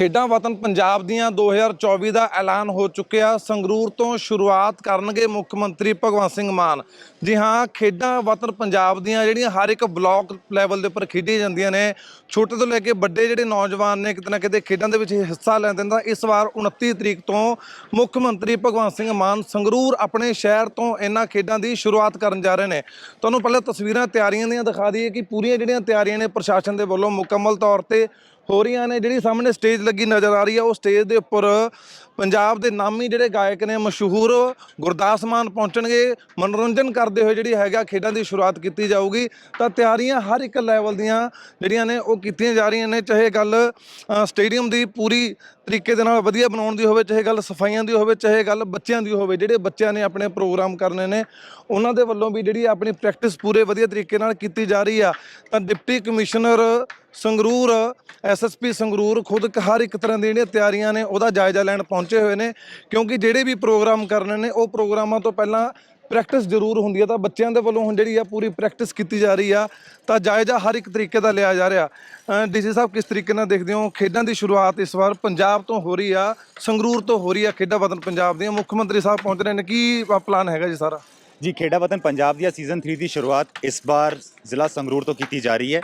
ਖੇਡਾਂ ਵਤਨ ਪੰਜਾਬ ਦੀਆਂ 2024 ਦਾ ਐਲਾਨ ਹੋ ਚੁੱਕਿਆ। ਸੰਗਰੂਰ ਤੋਂ ਸ਼ੁਰੂਆਤ ਕਰਨਗੇ ਮੁੱਖ ਮੰਤਰੀ ਭਗਵੰਤ ਸਿੰਘ ਮਾਨ। ਜੀ ਹਾਂ, ਖੇਡਾਂ ਵਤਨ ਪੰਜਾਬ ਦੀਆਂ ਜਿਹੜੀਆਂ ਹਰ ਇੱਕ ਬਲਾਕ ਲੈਵਲ ਦੇ ਉੱਪਰ ਖੇਡੀਆਂ ਜਾਂਦੀਆਂ ਨੇ, ਛੋਟੇ ਤੋਂ ਲੈ ਕੇ ਵੱਡੇ ਜਿਹੜੇ ਨੌਜਵਾਨ ਨੇ, ਕਿਤੇ ਨਾ ਕਿਤੇ ਖੇਡਾਂ ਦੇ ਵਿੱਚ ਹਿੱਸਾ ਲੈਂਦੇ ਨੇ ਤਾਂ ਇਸ ਵਾਰ 29 ਤਰੀਕ ਤੋਂ ਮੁੱਖ ਮੰਤਰੀ ਭਗਵੰਤ ਸਿੰਘ ਮਾਨ ਸੰਗਰੂਰ ਆਪਣੇ ਸ਼ਹਿਰ ਤੋਂ ਇਹਨਾਂ ਖੇਡਾਂ ਦੀ ਸ਼ੁਰੂਆਤ ਕਰਨ ਜਾ ਰਹੇ ਨੇ। ਤੁਹਾਨੂੰ ਪਹਿਲਾਂ ਤਸਵੀਰਾਂ ਤਿਆਰੀਆਂ ਦੀਆਂ ਦਿਖਾ ਦਈਏ ਕਿ ਪੂਰੀਆਂ ਜਿਹੜੀਆਂ ਤਿਆਰੀਆਂ ਨੇ ਪ੍ਰਸ਼ਾਸਨ ਦੇ ਵੱਲੋਂ ਮੁਕੰਮਲ ਤੌਰ ਤੇ ਹੋ ਰਹੀਆਂ ਨੇ, ਜਿਹੜੀ ਸਾਹਮਣੇ ਸਟੇਜ ਲੱਗੀ ਨਜ਼ਰ ਆ ਰਹੀ ਹੈ ਉਹ ਸਟੇਜ ਦੇ ਉੱਪਰ ਪੰਜਾਬ ਦੇ ਨਾਮੀ ਜਿਹੜੇ ਗਾਇਕ ਨੇ, ਮਸ਼ਹੂਰ ਗੁਰਦਾਸ ਮਾਨ ਪਹੁੰਚਣਗੇ। ਮਨੋਰੰਜਨ ਕਰਦੇ ਹੋਏ ਜਿਹੜੀ ਹੈਗਾ ਖੇਡਾਂ ਦੀ ਸ਼ੁਰੂਆਤ ਕੀਤੀ ਜਾਊਗੀ। ਤਾਂ ਤਿਆਰੀਆਂ ਹਰ ਇੱਕ ਲੈਵਲ ਦੀਆਂ ਜਿਹੜੀਆਂ ਨੇ, ਉਹ ਕੀਤੀਆਂ ਜਾ ਰਹੀਆਂ ਨੇ, ਚਾਹੇ ਗੱਲ ਸਟੇਡੀਅਮ ਦੀ ਪੂਰੀ ਤਰੀਕੇ ਦੇ ਨਾਲ ਵਧੀਆ ਬਣਾਉਣ ਦੀ ਹੋਵੇ, ਚਾਹੇ ਗੱਲ ਸਫਾਈਆਂ ਦੀ ਹੋਵੇ, ਚਾਹੇ ਗੱਲ ਬੱਚਿਆਂ ਦੀ ਹੋਵੇ, ਜਿਹੜੇ ਬੱਚਿਆਂ ਨੇ ਆਪਣੇ ਪ੍ਰੋਗਰਾਮ ਕਰਨੇ ਨੇ ਉਹਨਾਂ ਦੇ ਵੱਲੋਂ ਵੀ ਜਿਹੜੀ ਆਪਣੀ ਪ੍ਰੈਕਟਿਸ ਪੂਰੇ ਵਧੀਆ ਤਰੀਕੇ ਨਾਲ ਕੀਤੀ ਜਾ ਰਹੀ ਆ, ਤਾਂ deputy commissioner Sangrur SSP Sangrur ਖੁਦ ਹਰ ਇੱਕ ਤਰ੍ਹਾਂ ਦੀਆਂ ਜਿਹੜੀਆਂ ਤਿਆਰੀਆਂ ਨੇ, ਉਹਦਾ ਜਾਇਜ਼ਾ ਲੈਣ ਪਹੁੰਚੇ ਹੋਏ ਨੇ, ਕਿਉਂਕਿ ਜਿਹੜੇ ਵੀ ਪ੍ਰੋਗਰਾਮ ਕਰਨੇ ਨੇ, ਉਹ ਪ੍ਰੋਗਰਾਮਾਂ ਤੋਂ ਪਹਿਲਾਂ ਪ੍ਰੈਕਟਿਸ ਜ਼ਰੂਰ ਹੁੰਦੀ ਹੈ ਤਾਂ ਬੱਚਿਆਂ ਦੇ ਵੱਲੋਂ ਹੁਣ ਜਿਹੜੀ ਆ ਪੂਰੀ ਪ੍ਰੈਕਟਿਸ ਕੀਤੀ ਜਾ ਰਹੀ ਆ, ਤਾਂ ਜਾਇਜ਼ਾ ਹਰ ਇੱਕ ਤਰੀਕੇ ਦਾ ਲਿਆ ਜਾ ਰਿਹਾ। ਡੀਸੀ ਸਾਹਿਬ ਕਿਸ ਤਰੀਕੇ ਨਾਲ ਦੇਖਦੇ ਹੋ? ਖੇਡਾਂ ਦੀ ਸ਼ੁਰੂਆਤ ਇਸ ਵਾਰ ਪੰਜਾਬ ਤੋਂ ਹੋ ਰਹੀ ਆ, ਸੰਗਰੂਰ ਤੋਂ ਹੋ ਰਹੀ ਆ, ਖੇਡਾਂ ਵਤਨ ਪੰਜਾਬ ਦੀਆਂ। ਮੁੱਖ ਮੰਤਰੀ ਸਾਹਿਬ ਪਹੁੰਚ ਰਹੇ ਨੇ, ਕੀ ਪਲਾਨ ਹੈਗਾ ਜੀ ਸਾਰਾ? ਜੀ ਖੇਡਾ ਵਤਨ ਪੰਜਾਬ ਦੀਆਂ ਸੀਜ਼ਨ 3 ਦੀ ਸ਼ੁਰੂਆਤ ਇਸ ਵਾਰ ਜ਼ਿਲ੍ਹਾ ਸੰਗਰੂਰ ਤੋਂ ਕੀਤੀ ਜਾ ਰਹੀ ਹੈ।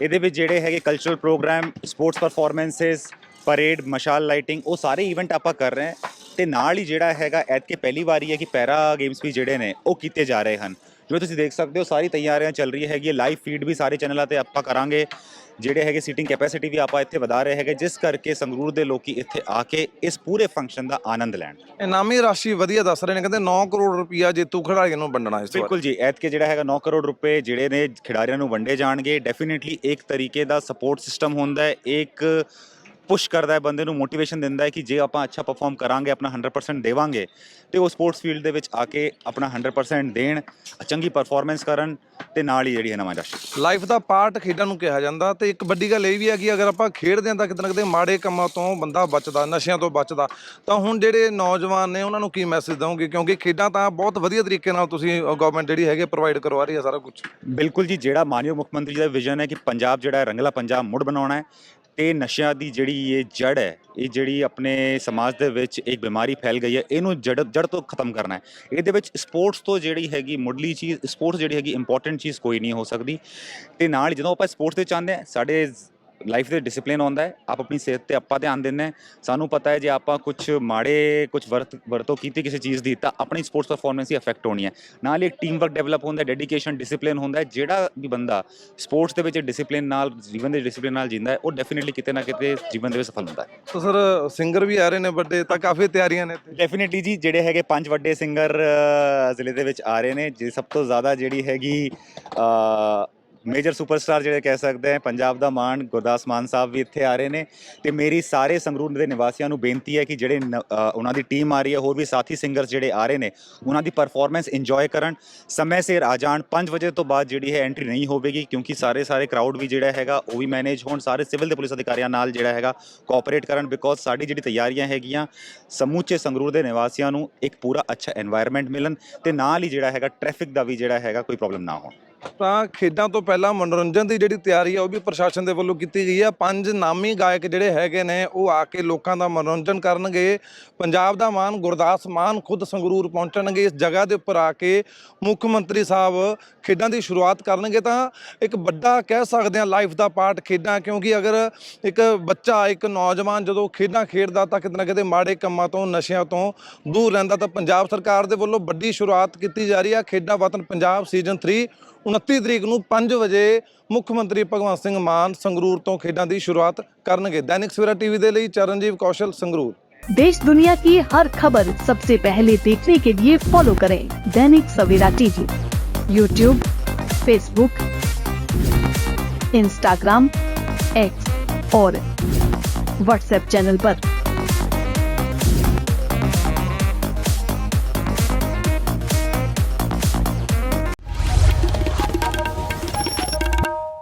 ਇਹਦੇ ਵਿੱਚ ਜਿਹੜੇ ਹੈਗੇ cultural programme sports performances parade ਮਸ਼ਾਲ ਲਾਈਟਿੰਗ ਉਹ ਸਾਰੇ ਇਵੈਂਟ ਆਪਾਂ ਕਰ ਰਹੇ ਹਾਂ। ਤੇ ਨਾਲ ਹੀ ਜਿਹੜਾ ਹੈਗਾ, ਐਤਕੇ ਪਹਿਲੀ ਵਾਰੀ ਹੈ ਕਿ ਪੈਰਾ ਗੇਮਸ ਵੀ ਜਿਹੜੇ ਨੇ, ਉਹ ਕੀਤੇ ਜਾ ਰਹੇ ਹਨ। ਜਿਵੇਂ ਤੁਸੀਂ ਦੇਖ ਸਕਦੇ ਹੋ ਸਾਰੀ ਤਿਆਰੀਆਂ ਚੱਲ ਰਹੀ ਹੈਗੀ ਲਾਈਵ ਫੀਡ ਵੀ ਸਾਰੇ ਚੈਨਲਾਂ ਤੇ ਆਪਾਂ ਕਰਾਂਗੇ। ਜਿਹੜੇ ਹੈਗੇ ਸੀਟਿੰਗ ਕੈਪੈਸਿਟੀ ਵੀ ਆਪਾਂ ਇੱਥੇ ਵਧਾ ਰਹੇ ਹੈਗੇ ਜਿਸ ਕਰਕੇ ਸੰਗਰੂਰ ਦੇ ਲੋਕੀ ਇੱਥੇ ਆ ਕੇ ਇਸ ਪੂਰੇ ਫੰਕਸ਼ਨ ਦਾ ਆਨੰਦ ਲੈਣ। ਇਨਾਮੀ ਰਾਸ਼ੀ ਵਧੀਆ ਦੱਸ ਰਹੇ ਨੇ ਕਹਿੰਦੇ 9 ਕਰੋੜ ਰੁਪਇਆ ਜੇਤੂ ਖਿਡਾਰੀਆਂ ਨੂੰ ਵੰਡਣਾ ਇਸ ਵਾਰ। ਬਿਲਕੁਲ ਜੀ ਐਤਕੇ ਜਿਹੜਾ ਹੈਗਾ 9 ਕਰੋੜ ਰੁਪਏ ਜਿਹੜੇ ਨੇ ਖਿਡਾਰੀਆਂ ਨੂੰ ਵੰਡੇ ਜਾਣਗੇ ਡੈਫੀਨਿਟਲੀ ਇੱਕ ਤਰੀਕੇ ਦਾ ਸਪੋਰਟ ਸਿਸਟਮ ਹੁੰਦਾ ਹੈ। ਇੱਕ ਪੁਸ਼ ਕਰਦਾ ਹੈ ਬੰਦੇ ਨੂੰ ਮੋਟੀਵੇਸ਼ਨ ਦਿੰਦਾ ਹੈ ਕਿ ਜੇ ਆਪਾਂ ਅੱਛਾ ਪਰਫਾਰਮ ਕਰਾਂਗੇ ਆਪਣਾ 100% ਦੇਵਾਂਗੇ ਤੇ ਉਹ ਸਪੋਰਟਸ ਫੀਲਡ ਦੇ ਵਿੱਚ ਆ ਕੇ ਆਪਣਾ 100% ਦੇਣ ਚੰਗੀ ਪਰਫਾਰਮੈਂਸ ਕਰਨ ਤੇ ਨਾਲ ਹੀ ਜਿਹੜੀ ਹੈ ਨਵਾਂ ਰਾਸ਼ੀ ਲਾਈਫ ਦਾ ਪਾਰਟ ਖੇਡਾਂ ਨੂੰ ਕਿਹਾ ਜਾਂਦਾ ਤੇ ਇੱਕ ਵੱਡੀ ਗੱਲ ਇਹ ਵੀ ਹੈ ਕਿ ਅਗਰ ਆਪਾਂ ਖੇਡਦੇ ਹਾਂ ਤਾਂ ਕਿਤੇ ਨਾ ਕਿਤੇ ਮਾੜੇ ਕੰਮਾਂ ਤੋਂ ਬੰਦਾ ਬਚਦਾ ਨਸ਼ਿਆਂ ਤੋਂ ਬਚਦਾ। ਤਾਂ ਹੁਣ ਜਿਹੜੇ ਨੌਜਵਾਨ ਨੇ ਉਹਨਾਂ ਨੂੰ ਕੀ ਮੈਸੇਜ ਦਵੋਗੇ? ਕਿਉਂਕਿ ਖੇਡਾਂ ਤਾਂ ਬਹੁਤ ਵਧੀਆ ਤਰੀਕੇ ਨਾਲ ਤੁਸੀਂ ਗਵਰਨਮੈਂਟ ਜਿਹੜੀ ਹੈਗੇ ਪ੍ਰੋਵਾਈਡ ਕਰਵਾ ਰਹੀ ਹੈ ਸਾਰਾ ਕੁਝ ਬਿਲਕੁਲ ਜੀ ਜਿਹੜਾ ਮਾਨਯੋਗ ਮੁੱਖ ਮੰਤਰੀ ਦਾ ਵਿਜ਼ਨ ਹੈ ਕਿ ਪੰਜਾਬ ਜਿਹੜਾ ਰੰਗਲਾ ਪੰਜਾਬ ਮੁੜ ਬਣਾਉਣਾ ਹੈ ਤੇ ਨਸ਼ਿਆਂ ਦੀ ਜਿਹੜੀ ਇਹ ਜੜ ਹੈ, ਇਹ ਜਿਹੜੀ ਆਪਣੇ ਸਮਾਜ ਦੇ ਵਿੱਚ ਇੱਕ ਬਿਮਾਰੀ ਫੈਲ ਗਈ ਹੈ, ਇਹਨੂੰ ਜੜ ਜੜ ਤੋਂ ਖਤਮ ਕਰਨਾ ਹੈ। ਇਹਦੇ ਵਿੱਚ ਸਪੋਰਟਸ ਤੋਂ ਜਿਹੜੀ ਹੈਗੀ ਮੁੱਢਲੀ ਚੀਜ਼, ਸਪੋਰਟਸ ਜਿਹੜੀ ਹੈਗੀ ਇੰਪੋਰਟੈਂਟ ਚੀਜ਼ ਕੋਈ ਨਹੀਂ ਹੋ ਸਕਦੀ। ਤੇ ਨਾਲ ਜਦੋਂ ਆਪਾਂ ਸਪੋਰਟਸ ਤੇ ਚਾਹੁੰਦੇ ਹਾਂ, ਸਾਡੇ ਲਾਈਫ ਦੇ ਡਿਸਪਲਿਨ ਆਉਂਦਾ ਹੈ। ਆਪ ਆਪਣੀ ਸਿਹਤ ਤੇ ਆਪਾਂ ਧਿਆਨ ਦਿੰਦੇ ਹਾਂ। ਸਾਨੂੰ ਪਤਾ ਹੈ ਜੇ ਆਪਾਂ ਕੁਝ ਮਾੜੇ ਕੁਝ ਵਰਤ ਵਰਤੋਂ ਕੀਤੀ ਕਿਸੇ ਚੀਜ਼ ਦੀ ਤਾਂ ਆਪਣੀ ਸਪੋਰਟਸ ਪਰਫਾਰਮੈਂਸ ਹੀ ਅਫੈਕਟ ਹੋਣੀ ਹੈ। ਨਾਲ ਹੀ ਇੱਕ ਟੀਮ ਵਰਕ ਡਿਵੈਲਪ ਹੁੰਦਾ ਹੈ ਡੈਡੀਕੇਸ਼ਨ ਡਿਸਪਲਿਨ ਹੁੰਦਾ ਹੈ। ਜਿਹੜਾ ਵੀ ਬੰਦਾ ਸਪੋਰਟਸ ਦੇ ਵਿੱਚ ਡਿਸਪਲਿਨ ਨਾਲ ਜੀਵਨ ਦੇ ਡਿਸਪਲਿਨ ਨਾਲ ਜਿੰਦਾ ਹੈ ਉਹ ਡੈਫੀਨਿਟਲੀ ਕਿਤੇ ਨਾ ਕਿਤੇ ਜੀਵਨ ਦੇ ਵਿੱਚ ਸਫਲ ਹੁੰਦਾ ਹੈ। ਤਾਂ ਸਰ ਸਿੰਗਰ ਵੀ ਆ ਰਹੇ ਨੇ ਵੱਡੇ ਤਾਂ ਕਾਫੀ ਤਿਆਰੀਆਂ ਨੇ ਡੈਫੀਨਿਟਲੀ ਜੀ ਜਿਹੜੇ ਹੈਗੇ ਪੰਜ ਵੱਡੇ ਸਿੰਗਰ ਜ਼ਿਲ੍ਹੇ ਦੇ ਵਿੱਚ ਆ ਰਹੇ ਨੇ ਜੇ ਸਭ ਤੋਂ ਜ਼ਿਆਦਾ ਜਿਹੜੀ ਹੈਗੀ ਮੇਜਰ ਸੁਪਰਸਟਾਰ ਜਿਹੜੇ ਕਹਿ ਸਕਦੇ ਆ, ਪੰਜਾਬ ਦਾ ਮਾਣ ਗੁਰਦਾਸ ਮਾਨ ਸਾਹਿਬ ਵੀ ਇੱਥੇ ਆ ਰਹੇ ਨੇ ਤੇ ਮੇਰੀ ਸਾਰੇ ਸੰਗਰੂਰ ਦੇ ਨਿਵਾਸੀਆਂ ਨੂੰ ਬੇਨਤੀ ਹੈ ਕਿ ਜਿਹੜੇ ਨ- ਉਹਨਾਂ ਦੀ ਟੀਮ ਆ ਰਹੀ ਹੈ, ਹੋਰ ਵੀ ਸਾਥੀ ਸਿੰਗਰਸ ਜਿਹੜੇ ਆ ਰਹੇ ਨੇ, ਉਹਨਾਂ ਦੀ ਪਰਫਾਰਮੈਂਸ ਇੰਜੋਏ ਕਰਨ। ਸਮੇਂ ਸਿਰ ਆ ਜਾਣ 5 ਵਜੇ ਤੋਂ ਬਾਅਦ ਜਿਹੜੀ ਹੈ ਐਂਟਰੀ ਨਹੀਂ ਹੋਵੇਗੀ, ਕਿਉਂਕਿ ਸਾਰੇ ਸਾਰੇ ਕਰਾਊਡ ਵੀ ਜਿਹੜਾ ਹੈਗਾ, ਉਹ ਵੀ ਮੈਨੇਜ ਹੋਣ, ਸਾਰੇ ਸਿਵਲ ਦੇ ਪੁਲਿਸ ਅਧਿਕਾਰੀਆਂ ਨਾਲ ਜਿਹੜਾ ਹੈਗਾ ਕੋਆਪਰੇਟ ਕਰਨ ਬਿਕੋਜ਼ ਸਾਡੀ ਜਿਹੜੀ ਤਿਆਰੀਆਂ ਹੈਗੀਆਂ, ਸਮੁੱਚੇ ਸੰਗਰੂਰ ਦੇ ਨਿਵਾਸੀਆਂ ਨੂੰ ਇੱਕ ਪੂਰਾ ਅੱਛਾ এনवायरमेंट ਮਿਲਣ ਤੇ ਨਾਲ ਹੀ ਜਿਹੜਾ ਹੈਗਾ ਟ੍ਰੈਫਿਕ ਦਾ ਵੀ ਜਿਹੜਾ ਹੈਗਾ ਕੋਈ ਪ੍ਰੋਬਲਮ ਨਾ ਹੋਣ। ਤਾਂ ਖੇਡਾਂ ਤੋਂ ਪਹਿਲਾਂ ਮਨੋਰੰਜਨ ਦੀ ਜਿਹੜੀ ਤਿਆਰੀ ਆ, ਉਹ ਵੀ ਪ੍ਰਸ਼ਾਸਨ ਦੇ ਵੱਲੋਂ ਕੀਤੀ ਗਈ ਆ। ਪੰਜ ਨਾਮੀ ਗਾਇਕ ਜਿਹੜੇ ਹੈਗੇ ਨੇ, ਉਹ ਆ ਕੇ ਲੋਕਾਂ ਦਾ ਮਨੋਰੰਜਨ ਕਰਨਗੇ। ਪੰਜਾਬ ਦਾ ਮਾਨ ਗੁਰਦਾਸ ਮਾਨ ਖੁਦ ਸੰਗਰੂਰ ਪਹੁੰਚਣਗੇ। ਇਸ ਜਗ੍ਹਾ ਦੇ ਉੱਪਰ ਆ ਕੇ ਮੁੱਖ ਮੰਤਰੀ ਸਾਹਿਬ ਖੇਡਾਂ ਦੀ ਸ਼ੁਰੂਆਤ ਕਰਨਗੇ। ਤਾਂ ਇੱਕ ਵੱਡਾ ਕਹਿ ਸਕਦੇ ਆ ਲਾਈਫ ਦਾ ਪਾਰਟ ਖੇਡਾਂ, ਕਿਉਂਕਿ ਅਗਰ ਇੱਕ ਬੱਚਾ, ਇੱਕ ਨੌਜਵਾਨ ਜਦੋਂ ਖੇਡਾਂ ਖੇਡਦਾ ਤਾਂ ਕਿਤੇ ਨਾ ਕਿਤੇ ਮਾੜੇ ਕੰਮਾਂ ਤੋਂ, ਨਸ਼ਿਆਂ ਤੋਂ ਦੂਰ ਰਹਿੰਦਾ। ਤਾਂ ਪੰਜਾਬ ਸਰਕਾਰ ਦੇ ਵੱਲੋਂ ਵੱਡੀ ਸ਼ੁਰੂਆਤ ਕੀਤੀ ਜਾ ਰਹੀ ਆ। ਖੇਡਾਂ ਵਤਨ ਪੰਜਾਬ ਸੀਜ਼ਨ 3 29 ਤਰੀਕ ਨੂੰ 5 ਵਜੇ ਮੁੱਖ ਮੰਤਰੀ ਭਗਵੰਤ ਸਿੰਘ ਮਾਨ ਸੰਗਰੂਰ ਤੋਂ ਖੇਡਾਂ ਦੀ ਸ਼ੁਰੂਆਤ ਕਰਨਗੇ ਦੈਨਿਕ ਸਵੇਰਾ ਟੀਵੀ ਦੇ ਲਈ ਚਰਨਜੀਤ ਕੌਸ਼ਲ ਸੰਗਰੂਰ देश दुनिया की हर खबर सबसे पहले देखने के लिए फॉलो करें Dainik Savera TV YouTube Facebook Instagram X और व्हाट्सएप चैनल पर।